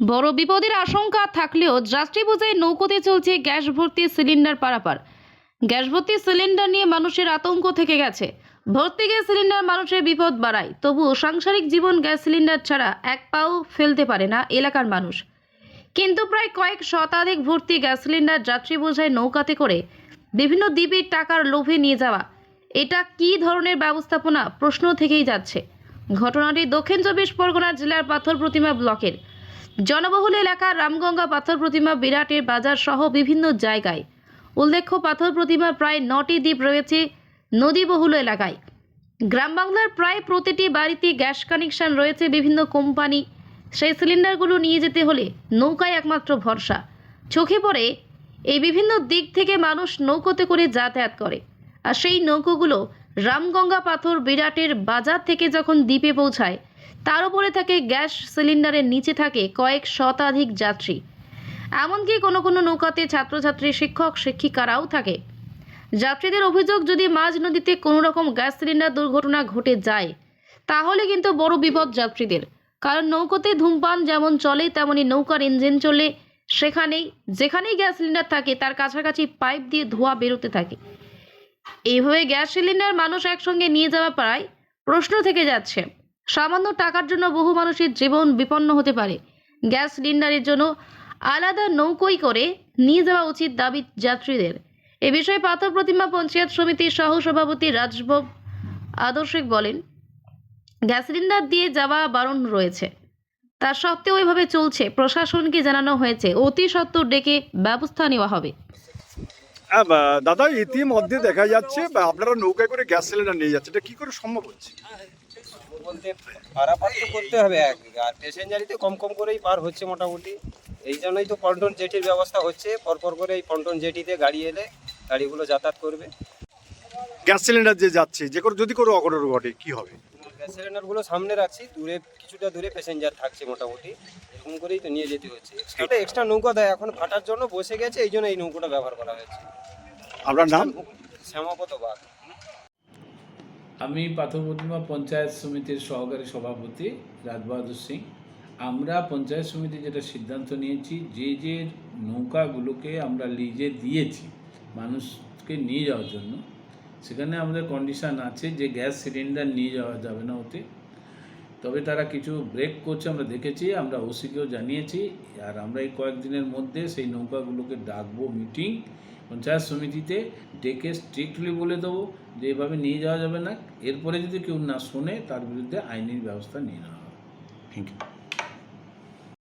বড় বিপদের আশঙ্কা থাকলেও যাত্রী বোঝাই নৌকোতে চলছে গ্যাস ভর্তি সিলিন্ডার পারাপার। গ্যাস ভর্তি সিলিন্ডার নিয়ে মানুষের আতঙ্ক থেকে গেছে। ভর্তি গ্যাস সিলিন্ডার মানুষের বিপদ বাড়ায়। তবুও সাংসারিক জীবন গ্যাস সিলিন্ডার ছাড়া এক পাও ফেলতে পারে না এলাকার মানুষ। কিন্তু প্রায় কয়েক শতাধিক ভর্তি গ্যাস সিলিন্ডার যাত্রী বোঝাই নৌকাতে করে বিভিন্ন দ্বীপের টাকার লোভে নিয়ে যাওয়া। এটা কী ধরনের ব্যবস্থাপনা? প্রশ্ন থেকেই যাচ্ছে। ঘটনাটি দক্ষিণ চব্বিশ পরগনা জেলার পাথর প্রতিমা ব্লকের। জনবহুল এলাকা রামগঙ্গা পাথর প্রতিমা বিরাটের বাজার সহ বিভিন্ন জায়গায়। উল্লেখ্য, পাথর প্রতিমা প্রায় নটি দ্বীপ রয়েছে নদীবহুল এলাকায়। গ্রাম বাংলার প্রায় প্রতিটি বাড়িতে গ্যাস কানেকশন রয়েছে বিভিন্ন কোম্পানি। সেই সিলিন্ডারগুলো নিয়ে যেতে হলে নৌকায় একমাত্র ভরসা। চোখে পড়ে এই বিভিন্ন দিক থেকে মানুষ নৌকোতে করে যাতায়াত করে। আর সেই নৌকোগুলো রামগঙ্গা পাথর বিরাটের বাজার থেকে যখন দ্বীপে পৌঁছায় তার উপরে থাকে গ্যাস সিলিন্ডারের নিচে থাকে কয়েক শতাধিক যাত্রী। এমনকি কোনো কোনো নৌকাতে ছাত্রছাত্রী, শিক্ষক, শিক্ষিকারাও থাকে। যাত্রীদের অভিযোগ, যদি মাঝ নদীতে কোনো রকম গ্যাস সিলিন্ডার দুর্ঘটনা ঘটে যায়, তাহলে কিন্তু বড় বিপদ যাত্রীদের। কারণ নৌকোতে ধূমপান যেমন চলে, তেমনি নৌকার ইঞ্জিন চলে। সেখানেই, যেখানেই গ্যাস সিলিন্ডার থাকে, তার কাছাকাছি পাইপ দিয়ে ধোঁয়া বেরোতে থাকে। এইভাবে গ্যাস সিলিন্ডার মানুষ একসঙ্গে নিয়ে যাওয়া প্রায় প্রশ্ন থেকে যাচ্ছে। সামান্য টাকার জন্য বহু মানুষের জীবন বিপন্ন হতে পারে। গ্যাস সিলিন্ডারের জন্য আলাদা নৌকোই করে নিয়ে যাওয়া উচিত দাবি যাত্রীদের। এ বিষয়ে পাথর প্রতিমা পঞ্চায়েত সমিতির সহ সভাপতি রাজভোগ আদর্শিক বলেন, গ্যাস সিলিন্ডার দিয়ে যাওয়া বারণ রয়েছে। তা সত্ত্বেও এভাবে চলছে। প্রশাসনকে জানানো হয়েছে, অতি সত্বর ডেকে ব্যবস্থা নেওয়া হবে। দাদা, ইতিমধ্যে দেখা যাচ্ছে আপনারা নৌকায় করে গ্যাস সিলিন্ডার নিয়ে যাচ্ছে। এটা কি করে সম্ভব হচ্ছে? বলতে পারাপার তো করতে হবে এক আর প্যাসেঞ্জারিতে কম কম করেই পার হচ্ছে মোটামুটি। এই জন্যই তো পন্টন জেটির ব্যবস্থা হচ্ছে। পরপর করে এই পন্টন জেটিতে গাড়ি এলে গাড়িগুলো যাতায়াত করবে। গ্যাস সিলিন্ডার যে যাচ্ছে যে করে যদি কোনো অঘটন ঘটে কি হবে? গ্যাস সিলিন্ডারগুলো সামনে রাখছি। দূরে কিছুটা দূরে প্যাসেঞ্জার থাকছে মোটামুটি। এরকম করেই তো নিয়ে যেতে হচ্ছে। এক্সট্রা এক্সট্রা নৌকা দেয়। এখন ফাটার জন্য বসে গেছে এই জন্য এই নৌকোটা ব্যবহার করা হয়েছে। আপনার নাম? শ্যামাপত বাঘ। আমি পাথর প্রতিমা পঞ্চায়েত সমিতির সহকারী সভাপতি রাজবাহাদুর সিং। আমরা পঞ্চায়েত সমিতি যেটা সিদ্ধান্ত নিয়েছি, যে যে নৌকাগুলোকে আমরা লিজে দিয়েছি মানুষকে নিয়ে যাওয়ার জন্য, সেখানে আমাদের কন্ডিশান আছে যে গ্যাস সিলিন্ডার নিয়ে যাওয়া যাবে না ওতে। তবে তারা কিছু ব্রেক করছে, আমরা দেখেছি, আমরা ওসিকেও জানিয়েছি, আর আমরা এই কয়েকদিনের মধ্যে সেই নৌকাগুলোকে ডাকবো মিটিং পঞ্চায়েত সমিতিতে, ডেকে স্ট্রিক্টলি বলে দেবো যে এভাবে নিয়ে যাওয়া যাবে না। এরপরে যদি কেউ না শোনে, তার বিরুদ্ধে আইনি ব্যবস্থা নিয়ে নেওয়া হবে। Thank you